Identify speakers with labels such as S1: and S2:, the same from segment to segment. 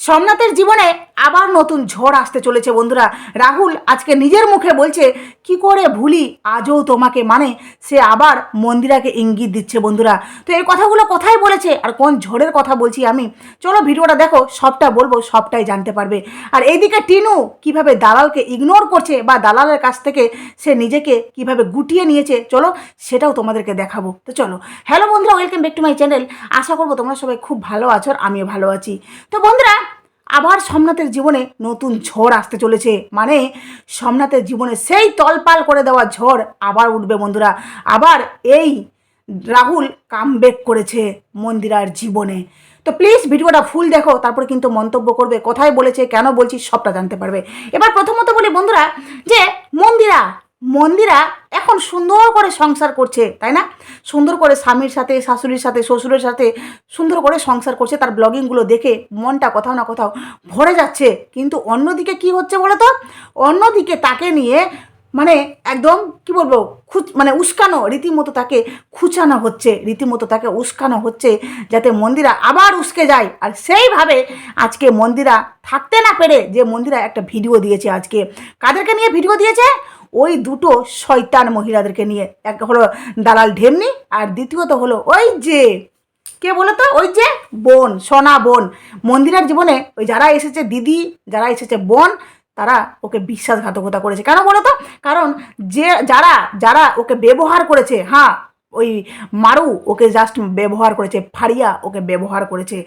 S1: সোমনাথের জীবনে আবার নতুন ঝড় আসতে চলেছে বন্ধুরা। রাহুল আজকে নিজের মুখে বলছে, কি করে ভুলি? আজও তোমাকে মানে? সে আবার মন্দিরাকে ইঙ্গিত দিচ্ছে বন্ধুরা। তো এই কথাগুলো কোথায় বলেছে আর কোন ঝড়ের কথা বলছি আমি? চলো ভিডিওটা দেখো, সবটা বলব, সবটাই জানতে পারবে। আর এইদিকে টিনু কীভাবে দালালকে ইগনোর করছে বা দালালের কাছ থেকে সে নিজেকে কীভাবে গুটিয়ে নিয়েছে, চলো সেটাও তোমাদেরকে দেখাবো। তো চলো, হ্যালো বন্ধুরা, welcome back to my channel. আশা করব তোমরা সবাই খুব ভালো আছো আর আমিও ভালো আছি। তো বন্ধুরা আবার সোমনাথের জীবনে নতুন ঝড় আসতে চলেছে। মানে সোমনাথের জীবনে সেই তলপাল করে দেওয়া ঝড় আবার উঠবে বন্ধুরা। আবার এই রাহুল কামব্যাক করেছে মন্দিরার জীবনে। তো প্লিজ ভিডিওটা ফুল দেখো, তারপরে কিন্তু মন্তব্য করবে, কোথায় বলেছে, কেন বলছি সবটা জানতে পারবে। এবার প্রথমত বলি বন্ধুরা, যে মন্দিরা মন্দিরা এখন সুন্দর করে সংসার করছে, তাই না? সুন্দর করে স্বামীর সাথে, শাশুড়ির সাথে, শ্বশুরের সাথে সুন্দর করে সংসার করছে, তার ব্লগিংগুলো দেখে মনটা কোথাও না কোথাও ভরে যাচ্ছে। কিন্তু অন্যদিকে কি হচ্ছে বলো তো অন্যদিকে তাকে নিয়ে মানে একদম কি বলব, খুচ মানে উস্কানো, রীতিমতো তাকে খুচানো হচ্ছে, রীতিমতো তাকে উস্কানো হচ্ছে, যাতে মন্দিরা আবার উস্কে যায়। আর সেইভাবে আজকে মন্দিরা থাকতে না পেরে যে মন্দিরা একটা ভিডিও দিয়েছে আজকে। কাদেরকে নিয়ে ভিডিও দিয়েছে? ওই দুটো শয়তান মহিলাদেরকে নিয়ে। এক হলো দালাল ঢেমনি, আর দ্বিতীয়ত হলো ওই যে, কে বলো তো ওই যে বোন, সোনা বোন। মন্দিরের জীবনে ওই যারা এসেছে দিদি, যারা এসেছে বোন, তারা ওকে বিশ্বাসঘাতকতা করেছে। কেন বলো তো কারণ যে, যারা যারা ওকে ব্যবহার করেছে হ্যাঁ ওই মারু ওকে জাস্ট ব্যবহার করেছে, ফাড়িয়া ওকে ব্যবহার করেছে।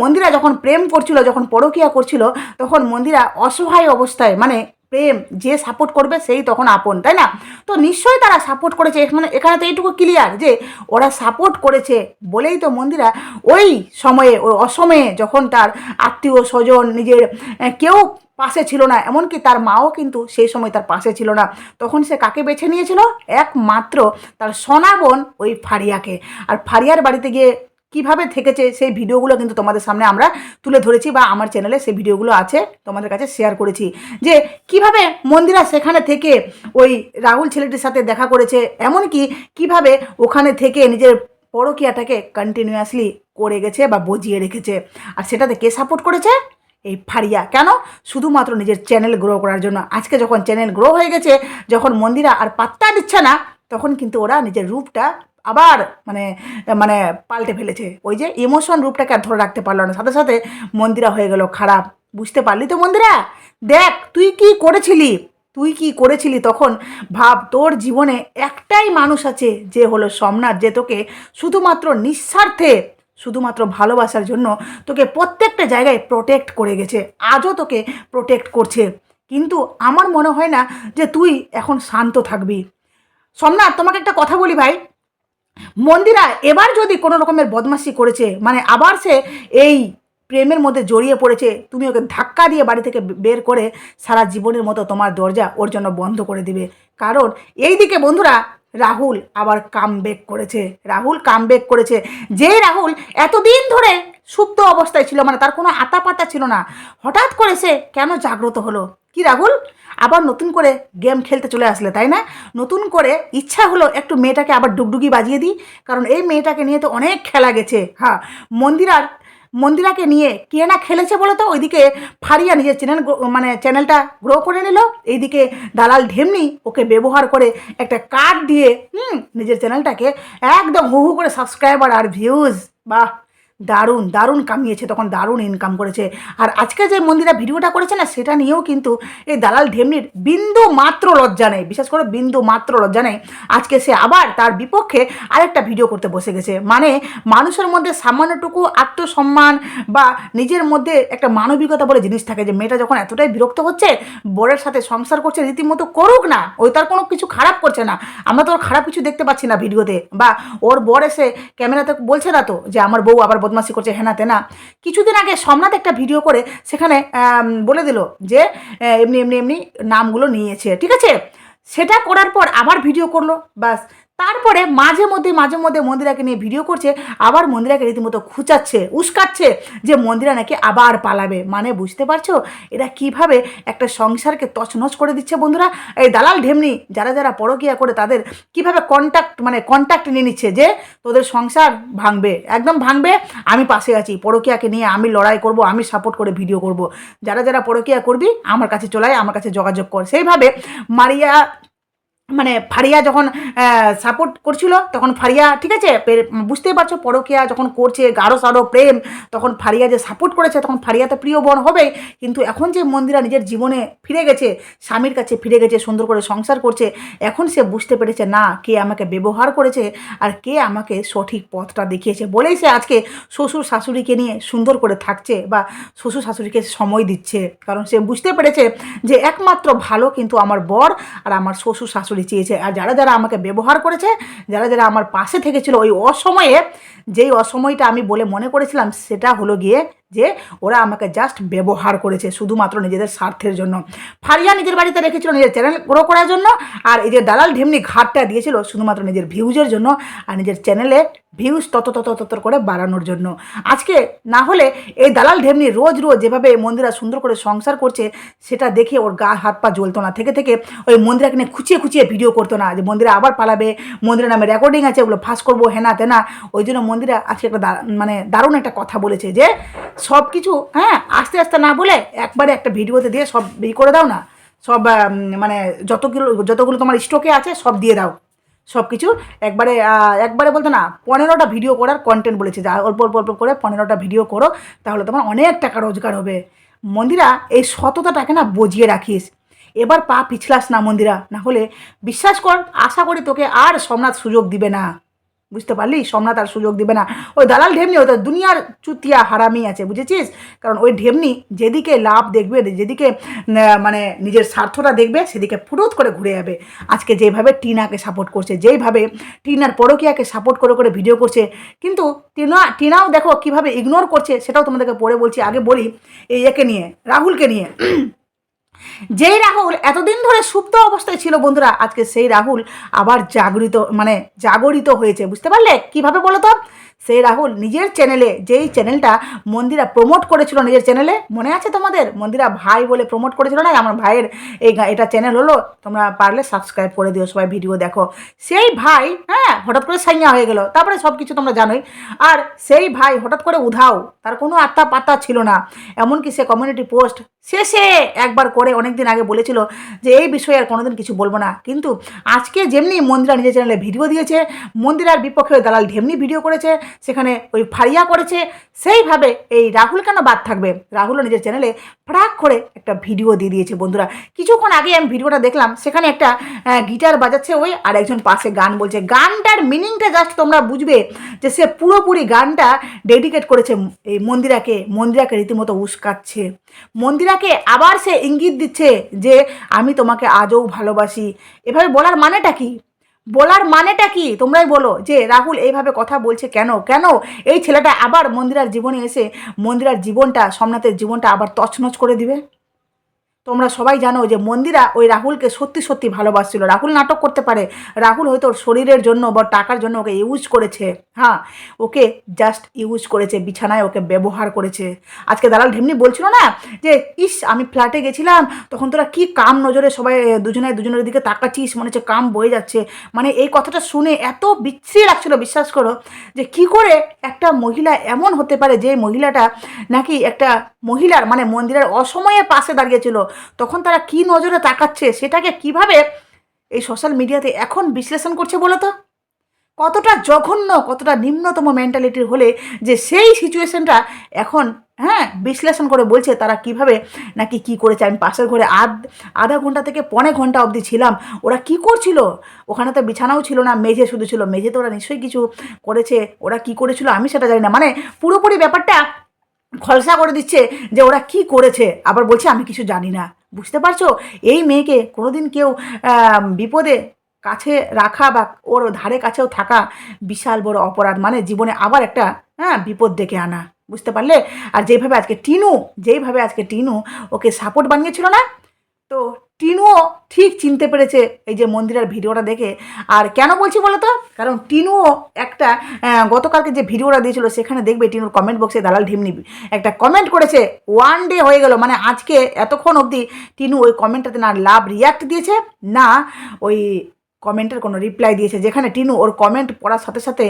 S1: মন্দিরা যখন প্রেম করছিল, যখন পরকিয়া করছিল, তখন মন্দিরা অসহায় অবস্থায় মানে প্রেম যে সাপোর্ট করবে সেই তখন আপন, তাই না? তো নিশ্চয়ই তারা সাপোর্ট করেছে। মানে এখানে তো এইটুকু ক্লিয়ার যে ওরা সাপোর্ট করেছে বলেই তো মন্দিরা ওই সময়ে ওই অসময়ে যখন তার আত্মীয় স্বজন নিজের কেউ পাশে ছিল না, এমনকি তার মাও কিন্তু সেই সময় তার পাশে ছিল না। তখন সে কাকে বেছে নিয়েছিল? একমাত্র তার সোনা বোন ওই ফারিয়াকে। আর ফারিয়ার বাড়িতে গিয়ে কীভাবে থেকেছে সেই ভিডিওগুলো কিন্তু তোমাদের সামনে আমরা তুলে ধরেছি বা আমার চ্যানেলে সেই ভিডিওগুলো আছে, তোমাদের কাছে শেয়ার করেছি। যে কীভাবে মন্দিরা সেখানে থেকে ওই রাহুল ছেলেটির সাথে দেখা করেছে, এমনকি কীভাবে ওখানে থেকে নিজের পরকিয়াটাকে কন্টিনিউয়াসলি করে গেছে বা বজিয়ে রেখেছে। আর সেটাতে কে সাপোর্ট করেছে? এই ফারিয়া। কেন? শুধুমাত্র নিজের চ্যানেল গ্রো করার জন্য। আজকে যখন চ্যানেল গ্রো হয়ে গেছে, যখন মন্দিরা আর পাত্তা দিচ্ছে না, তখন কিন্তু ওরা নিজের রূপটা আবার মানে মানে পাল্টে ফেলেছে। ওই যে ইমোশন রূপটাকে আর ধরে রাখতে পারল না। সাথে সাথে মন্দিরা হয়ে গেল খারাপ। বুঝতে পারলি তো মন্দিরা? দেখ, তুই কি করেছিলি? তুই কি করেছিলি তখন? ভাব, তোর জীবনে একটাই মানুষ আছে যে হলো সোমনাথ, যে তোকে শুধুমাত্র নিঃস্বার্থে, শুধুমাত্র ভালোবাসার জন্য তোকে প্রত্যেকটা জায়গায় প্রোটেক্ট করে গেছে। আজও তোকে প্রোটেক্ট করছে। কিন্তু আমার মনে হয় না যে তুই এখন শান্ত থাকবি। সোমনাথ, তোমাকে একটা কথা বলি ভাই। মন্দিরা এবার যদি কোনো রকমের বদমাশি করেছে মানে আবার সে এই প্রেমের মধ্যে জড়িয়ে পড়েছে, তুমি ওকে ধাক্কা দিয়ে বাড়ি থেকে বের করে সারা জীবনের মতো তোমার দরজা ওর জন্য বন্ধ করে দিবে। কারণ এই দিকে বন্ধুরা রাহুল আবার কাম করেছে। রাহুল কাম করেছে। যে রাহুল এতদিন ধরে সুপ্ত অবস্থায় ছিল মানে তার কোনো আতা পাতা ছিল না। হঠাৎ করে সে কেন জাগ্রত হলো? কি রাহুল? আবার নতুন করে গেম খেলতে চলে আসলে, তাই না? নতুন করে ইচ্ছা হলো একটু মেয়েটাকে আবার ডুগডুগি বাজিয়ে দিই, কারণ এই মেয়েটাকে নিয়ে তো অনেক খেলা গেছে। হ্যাঁ মন্দিরার, মন্দিরাকে নিয়ে কে না খেলেছে বলো তো? ওইদিকে ফারিয়া নিজের চ্যানেল মানে চ্যানেলটা গ্রো করে নিল। এইদিকে দালাল ঢেমনি ওকে ব্যবহার করে একটা কার্ড দিয়ে, হুম, নিজের চ্যানেলটাকে একদম হু হু করে সাবস্ক্রাইবার আর ভিউজ বাহ! দারুণ দারুণ কামিয়েছে, তখন দারুণ ইনকাম করেছে। আর আজকে যে মন্দিরা ভিডিওটা করেছে না, সেটা নিয়েও কিন্তু এই দালাল ঢেমনির বিন্দু মাত্র লজ্জা নেই। বিশেষ করে বিন্দু মাত্র লজ্জা নেই। আজকে সে আবার তার বিপক্ষে আরেকটা ভিডিও করতে বসে গেছে। মানে মানুষের মধ্যে সামান্যটুকু আত্মসম্মান বা নিজের মধ্যে একটা মানবিকতা বলে জিনিস থাকে যে, মেয়েটা যখন এতটাই বিরক্ত হচ্ছে, বরের সাথে সংসার করছে, রীতিমতো করুক না, ওই তার কোনো কিছু খারাপ করছে না। আমরা তো ওর খারাপ কিছু দেখতে পাচ্ছি না ভিডিওতে। বা ওর বর এসে ক্যামেরাতে বলছে না তো যে, আমার বউ আবার বদমাসি করছে হেনা তেনা। কিছুদিন আগে সোমনাথ একটা ভিডিও করে সেখানে বলে দিল যে এমনি এমনি এমনি নামগুলো নিয়েছে। ঠিক আছে? সেটা করার পর আবার ভিডিও করল। বাস তারপরে মাঝে মধ্যে মাঝে মধ্যে মন্দিরাকে নিয়ে ভিডিও করছে, আবার মন্দিরাকে রীতিমতো খুঁচাচ্ছে, উস্কাচ্ছে যে মন্দিরা নাকি আবার পালাবে। মানে বুঝতে পারছ? এরা কীভাবে একটা সংসারকে তছনছ করে দিচ্ছে বন্ধুরা? এই দালাল ঢেমনি, যারা যারা পরকিয়া করে তাদের কীভাবে কন্ট্যাক্ট মানে কন্ট্যাক্ট নিয়ে নিচ্ছে যে তোদের সংসার ভাঙবে? একদম ভাঙবে, আমি পাশে আছি, পরকিয়াকে নিয়ে আমি লড়াই করব, আমি সাপোর্ট করে ভিডিও করব। যারা যারা পরকিয়া করবি, আমার কাছে চলে আয়, আমার কাছে যোগাযোগ কর। সেইভাবে মারিয়া মানে ফারিয়া যখন সাপোর্ট করছিল, তখন ফারিয়া, ঠিক আছে বুঝতেই পারছ, পরকিয়া যখন করছে, গাঢ় সারো প্রেম, তখন ফারিয়া যে সাপোর্ট করেছে, তখন ফারিয়া তো প্রিয় বোন হবেই। কিন্তু এখন যে মন্দিরা নিজের জীবনে ফিরে গেছে, স্বামীর কাছে ফিরে গেছে, সুন্দর করে সংসার করছে, এখন সে বুঝতে পেরেছে, না, কে আমাকে ব্যবহার করেছে আর কে আমাকে সঠিক পথটা দেখিয়েছে। বলেই সে আজকে শ্বশুর শাশুড়িকে নিয়ে সুন্দর করে থাকছে বা শ্বশুর শাশুড়িকে সময় দিচ্ছে। কারণ সে বুঝতে পেরেছে যে একমাত্র ভালো কিন্তু আমার বর আর আমার শ্বশুর শাশুড়ি চেয়েছে। আর যারা যারা আমাকে ব্যবহার করেছে, যারা যারা আমার পাশে থেকেছিল, ওই অসময়ে, যেই অসময়টা আমি বলে মনে করেছিলাম, সেটা হলো গিয়ে যে ওরা আমাকে জাস্ট ব্যবহার করেছে শুধুমাত্র নিজেদের স্বার্থের জন্য। ফারিয়া নিজের বাড়িতে রেখেছিল নিজের চ্যানেল গ্রো করার জন্য, আর এই যে দালাল ঢেমনি ঘাটটা দিয়েছিল শুধুমাত্র নিজের ভিউজের জন্য আর নিজের চ্যানেলে ভিউজ তত তত তত করে বাড়ানোর জন্য। আজকে না হলে এই দালাল ঢেমনি রোজ রোজ যেভাবে মন্দিরা সুন্দর করে সংসার করছে, সেটা দেখে ওর গা হাত পা জ্বলতো না। থেকে থেকে ওই মন্দিরাকে নিয়ে খুঁচিয়ে খুঁচিয়ে ভিডিও করতো না যে মন্দিরা আবার পালাবে মন্দিরের নামে রেকর্ডিং আছে, ওগুলো ফাঁস করব হেনা তেনা ওই জন্য মন্দিরা আজকে একটা মানে দারুণ একটা কথা বলেছে যে সব কিছু হ্যাঁ আস্তে আস্তে না বলে একবারে একটা ভিডিওতে দিয়ে সব ই করে দাও না। সব মানে যতগুলো যতগুলো তোমার স্টকে আছে সব দিয়ে দাও। সব কিছু একবারে একবারে বলতে না, পনেরোটা ভিডিও করার কন্টেন্ট বলেছে। যা অল্প অল্প অল্প করে পনেরোটা ভিডিও করো, তাহলে তোমার অনেক টাকা রোজগার হবে। মন্দিরা, এই সততাটাকে না বজিয়ে রাখিস। এবার পা পিছলাস না মন্দিরা, না হলে, বিশ্বাস কর, আশা করি তোকে আর সোমনাথ সুযোগ দিবে না। বুঝতে পারলি? সোমনাথ আর সুযোগ দিবে না। ওই দালাল ঢেমনি, ওই দুনিয়ার চুতিয়া হারামি আছে, বুঝেছিস? কারণ ওই ঢেমনি যেদিকে লাভ দেখবে, যেদিকে মানে নিজের স্বার্থটা দেখবে, সেদিকে ফুরুত করে ঘুরে যাবে। আজকে যেভাবে টিনাকে সাপোর্ট করছে, যেইভাবে টিনার পরকিয়াকে সাপোর্ট করে করে ভিডিও করছে, কিন্তু টিনা, টিনাও দেখো কীভাবে ইগনোর করছে, সেটাও তোমাদেরকে পরে বলছি, আগে বলি, এই একে নিয়ে, রাহুলকে নিয়ে। যেই রাহুল এতদিন ধরে সুপ্ত অবস্থায় ছিল বন্ধুরা, আজকে সেই রাহুল আবার জাগরিত মানে জাগরিত হয়েছে, বুঝতে পারলে? কীভাবে বলো তো? সেই রাহুল নিজের চ্যানেলে যেই চ্যানেলটা মন্দিরা প্রমোট করেছিল নিজের চ্যানেলে মনে আছে তোমাদের? মন্দিরা ভাই বলে প্রমোট করেছিল না? আমার ভাইয়ের এই এটা চ্যানেল হলো, তোমরা পারলে সাবস্ক্রাইব করে দিও, সবাই ভিডিও দেখো। সেই ভাই হ্যাঁ হঠাৎ করে সাইয়া হয়ে গেল, তারপরে সব কিছু তোমরা জানোই। আর সেই ভাই হঠাৎ করে উধাও, তার কোনো আত্মা পাত্তা ছিল না। এমনকি সে কমিউনিটি পোস্ট শেষে একবার করে অনেক দিন আগে বলেছিল যে এই বিষয়ে আর কোনোদিন কিছু বলব না। কিন্তু আজকে যেমনি মন্দিরা নিজের চ্যানেলে ভিডিও দিয়েছে, মন্দিরার বিপক্ষে ওই দালাল ঢেমনি ভিডিও করেছে, সেখানে ওই ফারিয়া করেছে, সেইভাবে এই রাহুল কেন বাদ থাকবে? রাহুলও নিজের চ্যানেলে ফ্রাক করে একটা ভিডিও দিয়ে দিয়েছে বন্ধুরা। কিছুক্ষণ আগে আমি ভিডিওটা দেখলাম, সেখানে একটা গিটার বাজাচ্ছে ওই আর একজন পাশে গান বলছে। গানটার মিনিংটা জাস্ট তোমরা বুঝবে যে সে পুরোপুরি গানটা ডেডিকেট করেছে এই মন্দিরাকে মন্দিরাকে রীতিমতো উস্কাচ্ছে। মন্দিরাকে আবার সে ইঙ্গিত দিচ্ছে যে আমি তোমাকে আজও ভালোবাসি। এভাবে বলার মানেটা কি? বলার মানেটা কি? তোমরাই বলো যে রাহুল এইভাবে কথা বলছে কেন? কেন এই ছেলেটা আবার মন্দিরার জীবনে এসে মন্দিরার জীবনটা সোমনাথের জীবনটা আবার তছনছ করে দিবে? তোমরা সবাই জানো যে মন্দিরা ওই রাহুলকে সত্যি সত্যি ভালোবাসছিল। রাহুল নাটক করতে পারে। রাহুল হয়তো ওর শরীরের জন্য বা টাকার জন্য ওকে ইউজ করেছে। হ্যাঁ ওকে জাস্ট ইউজ করেছে, বিছানায় ওকে ব্যবহার করেছে। আজকে দালাল ঢেমনি বলছিল না যে, ইস, আমি ফ্ল্যাটে গেছিলাম, তখন তোরা কি কাম নজরে সবাই দুজনে দুজনের দিকে তাকাচ্ছিস? মনে হচ্ছে কাম বয়ে যাচ্ছে। মানে এই কথাটা শুনে এত বিচ্ছিরি লাগছিল, বিশ্বাস করো, যে কি করে একটা মহিলা এমন হতে পারে যে মহিলাটা নাকি একটা মহিলার মানে মন্দিরের অসময়ে পাশে দাঁড়িয়েছিল তখন তারা কি নজরে তাকাচ্ছে সেটাকে কীভাবে এই সোশ্যাল মিডিয়াতে এখন বিশ্লেষণ করছে বলো তো? কতটা জঘন্য, কতটা নিম্নতম মেন্টালিটির হলে যে সেই সিচুয়েশনটা এখন হ্যাঁ বিশ্লেষণ করে বলছে তারা কীভাবে নাকি কি করেছে। আমি পাশের ঘরে আধ, আধা ঘণ্টা থেকে পনে ঘণ্টা অবধি ছিলাম। ওরা কি করছিল? ওখানে তো বিছানাও ছিল না, মেঝে শুধু ছিল। মেঝে তো ওরা নিশ্চয়ই কিছু করেছে। ওরা কি করেছিল? আমি সেটা জানি না। মানে পুরোপুরি ব্যাপারটা খলসা করে দিচ্ছে যে ওরা কি করেছে? আবার বলছে, আমি কিছু জানি না। বুঝতে পারছ? এই মেয়েকে কোনোদিন কেউ বিপদে কাছে রাখা বা ওর ধারে কাছেও থাকা বিশাল বড় অপরাধ। মানে জীবনে আবার একটা হ্যাঁ বিপদ ডেকে আনা। বুঝতে পারলে? আর যেভাবে আজকে টিনু যেইভাবে আজকে টিনু ওকে সাপোর্ট বানিয়েছিল না? তো টিনুও ঠিক চিনতে পেরেছে এই যে মন্দিরের ভিডিওটা দেখে। আর কেন বলছি বলো তো কারণ টিনুও একটা গতকালকে যে ভিডিওটা দিয়েছিল, সেখানে দেখবে টিনুর কমেন্ট বক্সে দালাল ঢিমনি। একটা কমেন্ট করেছে ওয়ান ডে হয়ে গেল। মানে আজকে এতক্ষণ অবধি টিনু ওই কমেন্টটাতে না লাভ রিয়াক্ট দিয়েছে, না ওই কমেন্টের কোনো রিপ্লাই দিয়েছে, যেখানে টিনু ওর কমেন্ট পড়ার সাথে সাথে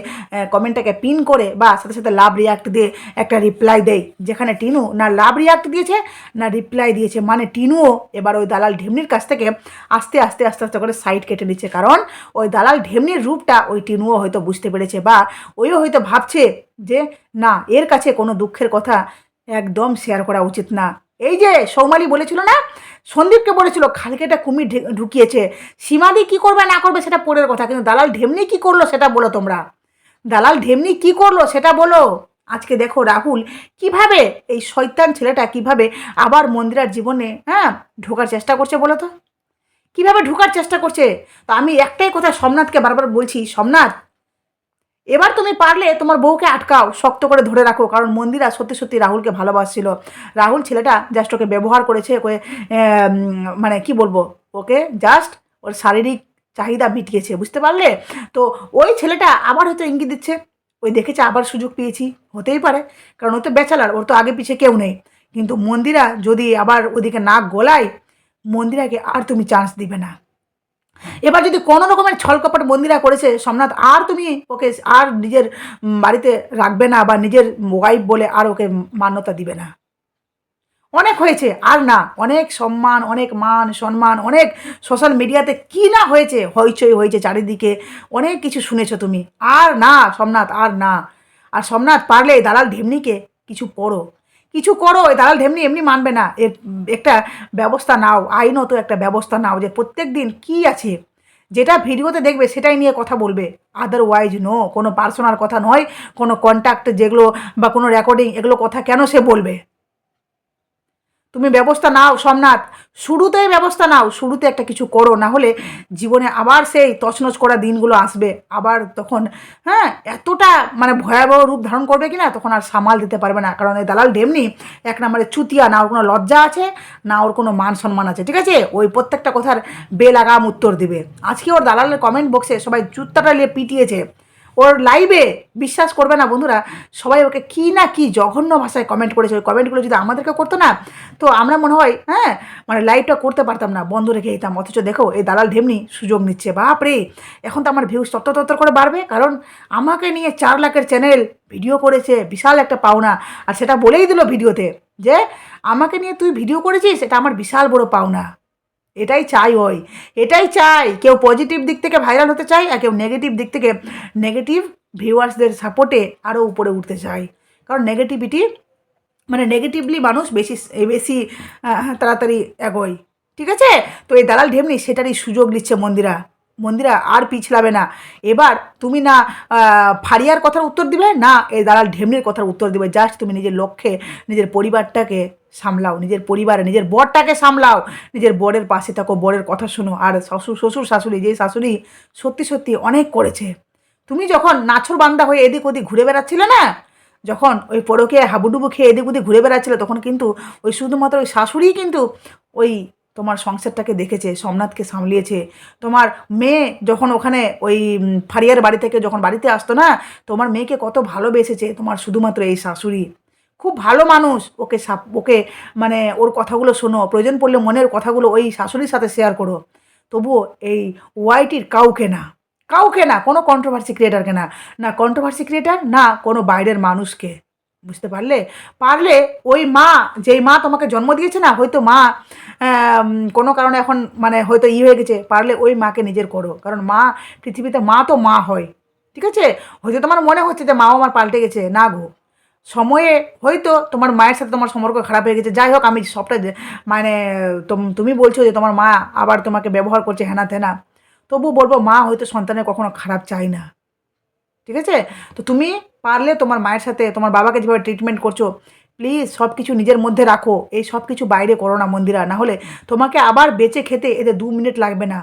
S1: কমেন্টটাকে পিন করে বা সাথে সাথে লাভ রিয়াক্ট দিয়ে একটা রিপ্লাই দেয়, যেখানে টিনু না লাভ রিয়াক্ট দিয়েছে, না রিপ্লাই দিয়েছে। মানে টিনুও এবার ওই দালাল ঢেমনির কাছ থেকে আস্তে আস্তে আস্তে আস্তে করে সাইড কেটে নিচ্ছে। কারণ ওই দালাল ঢেমনির রূপটা ওই টিনুও হয়তো বুঝতে পেরেছে বা ওইও হয়তো ভাবছে যে, না, এর কাছে কোনো দুঃখের কথা একদম শেয়ার করা উচিত না। এই যে সৌমালি বলেছিল না, সন্দীপকে বলেছিল, খালকে একটা কুমির ঢুকিয়েছে। সীমাদি কি করবে না করবে সেটা পরের কথা, কিন্তু দালাল ঢেমনি কি করল সেটা বলো তোমরা। দালাল ঢেমনি কি করল সেটা বলো। আজকে দেখো রাহুল কীভাবে এই শয়তান ছেলেটা কীভাবে আবার মন্দিরার জীবনে হ্যাঁ ঢোকার চেষ্টা করছে বলো তো? কীভাবে ঢোকার চেষ্টা করছে? তো আমি একটাই কথা সোমনাথকে বারবার বলছি, সোমনাথ এবার তুমি পারলে তোমার বউকে আটকাও, শক্ত করে ধরে রাখো। কারণ মন্দিরা সত্যি সত্যি রাহুলকে ভালোবাসছিল। রাহুল ছেলেটা জাস্ট ওকে ব্যবহার করেছে, ওকে মানে কি বলব, ওকে জাস্ট ওর শারীরিক চাহিদা মিটিয়েছে, বুঝতে পারলে? তো ওই ছেলেটা আবার হয়তো ইঙ্গিত দিচ্ছে, ওই দেখেছে আবার সুযোগ পেয়েছি, হতেই পারে। কারণ ও তো বেচালার ওর তো আগে পিছে কেউ নেই। কিন্তু মন্দিরা যদি আবার ওদিকে নাক গলায়, মন্দিরাকে আর তুমি চান্স দিবে না। এবার যদি কোনো রকমের ছলকপট মন্দিরা করেছে, সোমনাথ, আর তুমি ওকে আর নিজের বাড়িতে রাখবে না বা নিজের ওয়াইফ বলে আর ওকে মান্যতা দিবে না। অনেক হয়েছে, আর না, অনেক সম্মান, অনেক মান, সম্মান, অনেক সোশ্যাল মিডিয়াতে কি না হয়েছে, হইচই হয়েছে চারিদিকে, অনেক কিছু শুনেছো তুমি। আর না, সোমনাথ, আর না। আর সোমনাথ, পারলে দালাল ঢেমনিকে কিছু পড়ো। কিছু করো এই দালাল ঢেমনি এমনি মানবে না। এর একটা ব্যবস্থা নাও, আইনত একটা ব্যবস্থা নাও যে প্রত্যেক দিন কী আছে, যেটা ভিডিওতে দেখবে সেটাই নিয়ে কথা বলবে। আদারওয়াইজ নো কোনো পার্সোনাল কথা নয়, কোনো কন্ট্যাক্ট যেগুলো বা কোনো রেকর্ডিং এগুলো কথা কেন সে বলবে? তুমি ব্যবস্থা নাও, সোমনাথ। শুরুতেই ব্যবস্থা নাও, শুরুতে একটা কিছু করো না হলে জীবনে আবার সেই তছনছ করা দিনগুলো আসবে। আবার তখন হ্যাঁ এতটা মানে ভয়াবহ রূপ ধারণ করবে কি না তখন আর সামাল দিতে পারবে না। কারণ এই দালাল ডেমনি এক নম্বরে চুতিয়া, না ওর কোনো লজ্জা আছে, না ওর কোনো মান সম্মান আছে, ঠিক আছে? ওই প্রত্যেকটা কথার বেলাগাম উত্তর দিবে। আজকে ওর দালালের কমেন্ট বক্সে সবাই জুত্তাটা নিয়ে পিটিয়েছে। ওর লাইভে বিশ্বাস করবে না বন্ধুরা। সবাই ওকে কি না কি জঘন্য ভাষায় কমেন্ট করেছে। ওই কমেন্টগুলো যদি আমাদেরকে করতো না, তো আমরা মনে হয় হ্যাঁ মানে লাইভটা করতে পারতাম না, বন্ধ রেখে দিতাম। অথচ দেখো, এই দালাল ঢেমনি সুযোগ নিচ্ছে। বাপরে এখন তো আমার ভিউজ তত্তর তত্তর করে বাড়বে। কারণ আমাকে নিয়ে চার লাখের চ্যানেল ভিডিও করেছে, বিশাল একটা পাওনা। আর সেটা বলেই দিল ভিডিওতে যে, আমাকে নিয়ে তুই ভিডিও করেছিস, এটা আমার বিশাল বড় পাওনা। এটাই চাই ওই, এটাই চাই। কেউ পজিটিভ দিক থেকে ভাইরাল হতে চায় আর কেউ নেগেটিভ দিক থেকে নেগেটিভ ভিউয়ার্সদের সাপোর্টে আরও উপরে উঠতে চায়। কারণ নেগেটিভিটি মানে নেগেটিভলি মানুষ বেশি বেশি তাড়াতাড়ি এগোয়। ঠিক আছে? তো এই দালাল ঢেমনি সেটারই সুযোগ নিচ্ছে মন্দিরা। মন্দিরা আর পিছলাবে না। এবার তুমি না ফারিয়ার কথার উত্তর দিবে? না, এই দালাল ঢেমনির কথার উত্তর দিবে। জাস্ট তুমি নিজের লক্ষ্যে, নিজের পরিবারটাকে সামলাও, নিজের পরিবারে, নিজের বরটাকে সামলাও, নিজের বরের পাশে থাকো, বরের কথা শোনো। আর শ্বশুর শ্বশুর, শাশুড়ি যে শাশুড়ি সত্যি সত্যি অনেক করেছে। তুমি যখন নাছর বান্দা হয়ে এদিক ওদিক ঘুরে বেড়াচ্ছিলে না, যখন ওই পরকে হাবুডুবু খেয়ে এদিক ওদিক ঘুরে বেড়াচ্ছিল, তখন কিন্তু ওই শুধুমাত্র ওই শাশুড়িই কিন্তু ওই তোমার সংসারটাকে দেখেছে, সোমনাথকে সামলিয়েছে। তোমার মেয়ে যখন ওখানে ওই ফারিয়ার বাড়ি থেকে যখন বাড়িতে আসতো না, তোমার মেয়েকে কত ভালোবেসেছে তোমার শুধুমাত্র এই শাশুড়ি। খুব ভালো মানুষ ওকে সাপ, ওকে মানে ওর কথাগুলো শোনো, প্রয়োজন পড়লে মনের কথাগুলো ওই শাশুড়ির সাথে শেয়ার করো। তবুও এই ওয়াইটির কাউকে না কাউকে না, কোনো কন্ট্রোভার্সি ক্রিয়েটারকে না না কন্ট্রোভার্সি ক্রিয়েটার না কোনো বাইরের মানুষকে। বুঝতে পারলে? পারলে ওই মা, যেই মা তোমাকে জন্ম দিয়েছে না, হয়তো মা কোনো কারণে এখন মানে হয়তো ই হয়ে গেছে, পারলে ওই মাকে নিজের করো। কারণ মা, পৃথিবীতে মা তো মা হয়, ঠিক আছে? হয়তো তোমার মনে হচ্ছে যে মাও আমার পাল্টে গেছে, না গো। সময়ে হয়তো তোমার মায়ের সাথে তোমার সম্পর্ক খারাপ হয়ে গেছে, যাই হোক, আমি সবটা মানে তোম- বলছো যে তোমার মা আবার তোমাকে ব্যবহার করছে হেনা তেনা তবু বলব, মা হয়তো সন্তানের কখনো খারাপ চায় না। ঠিক আছে? তো তুমি পারলে তোমার মায়ের সাথে, তোমার বাবাকে যেভাবে ট্রিটমেন্ট করছ প্লিজ সব কিছু নিজের মধ্যে রাখো। এই সব কিছু বাইরে করো না মন্দিরা, না হলে তোমাকে আবার বেঁচে খেতে এদের দু মিনিট লাগবে না।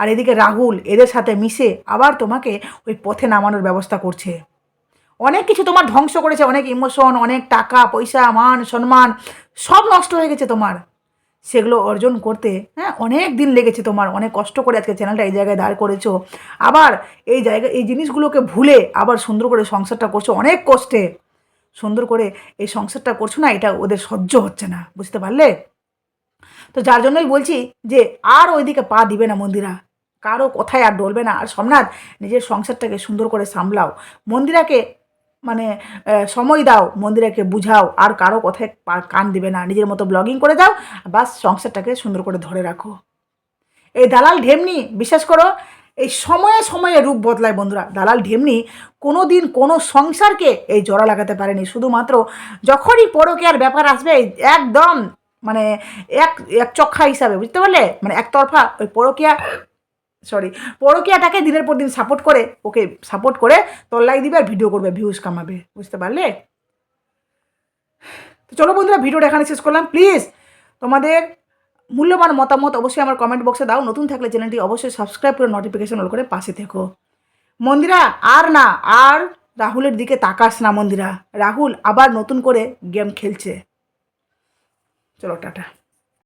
S1: আর এদিকে রাহুল, এদের সাথে মিশে আবার তোমাকে ওই পথে নামানোর ব্যবস্থা করছে। অনেক কিছু তোমার ধ্বংস করেছে, অনেক ইমোশন অনেক টাকা, পয়সা, মান, সম্মান, সব নষ্ট হয়ে গেছে তোমার। সেগুলো অর্জন করতে হ্যাঁ অনেক দিন লেগেছে তোমার, অনেক কষ্ট করে আজকে চ্যানেলটা এই জায়গায় দাঁড় করেছ। আবার এই জায়গা, এই জিনিসগুলোকে ভুলে আবার সুন্দর করে সংসারটা করছ, অনেক কষ্টে। সুন্দর করে এই সংসারটা করছ না, এটা ওদের সহ্য হচ্ছে না, বুঝতে পারলে? তো যার জন্যই বলছি যে আর ওইদিকে পা দিবে না মন্দিরা। কারও কথায় আর ডলবে না। আর সোমনাথ, নিজের সংসারটাকে সুন্দর করে সামলাও। মন্দিরাকে মানে সময় দাও মন্দিরাকে বুঝাও, আর কারও কথায় কান দিবে না, নিজের মতো ব্লগিং করে দাও বাস সংসারটাকে সুন্দর করে ধরে রাখো। এই দালাল ঢেমনি, বিশ্বাস করো, এই সময়ে সময়ে রূপ বদলায় বন্ধুরা। দালাল ঢেমনি কোনো দিন কোনো সংসারকে এই জোড়া লাগাতে পারেনি। শুধুমাত্র যখনই পরকীয়ার ব্যাপার আসবে একদম মানে এক এক চক্ষা হিসাবে, বুঝতে পারলে? মানে একতরফা ওই পরকীয়া সরি পরকীয়াটাকে দিনের পর দিন সাপোর্ট করে, ওকে সাপোর্ট করে তল্লাই দিবে আর ভিডিও করবে ভিউজ কামাবে। বুঝতে পারলে? তো চলো বন্ধুরা, ভিডিওটা এখানে শেষ করলাম। প্লিজ তোমাদের মূল্যবান মতামত অবশ্যই আমার কমেন্ট বক্সে দাও। নতুন থাকলে চ্যানেলটি অবশ্যই সাবস্ক্রাইব করে নোটিফিকেশন অল করে পাশে থেকো। মন্দিরা, আর না, আর রাহুলের দিকে তাকাস না মন্দিরা। রাহুল আবার নতুন করে গেম খেলছে। চলো, টাটা।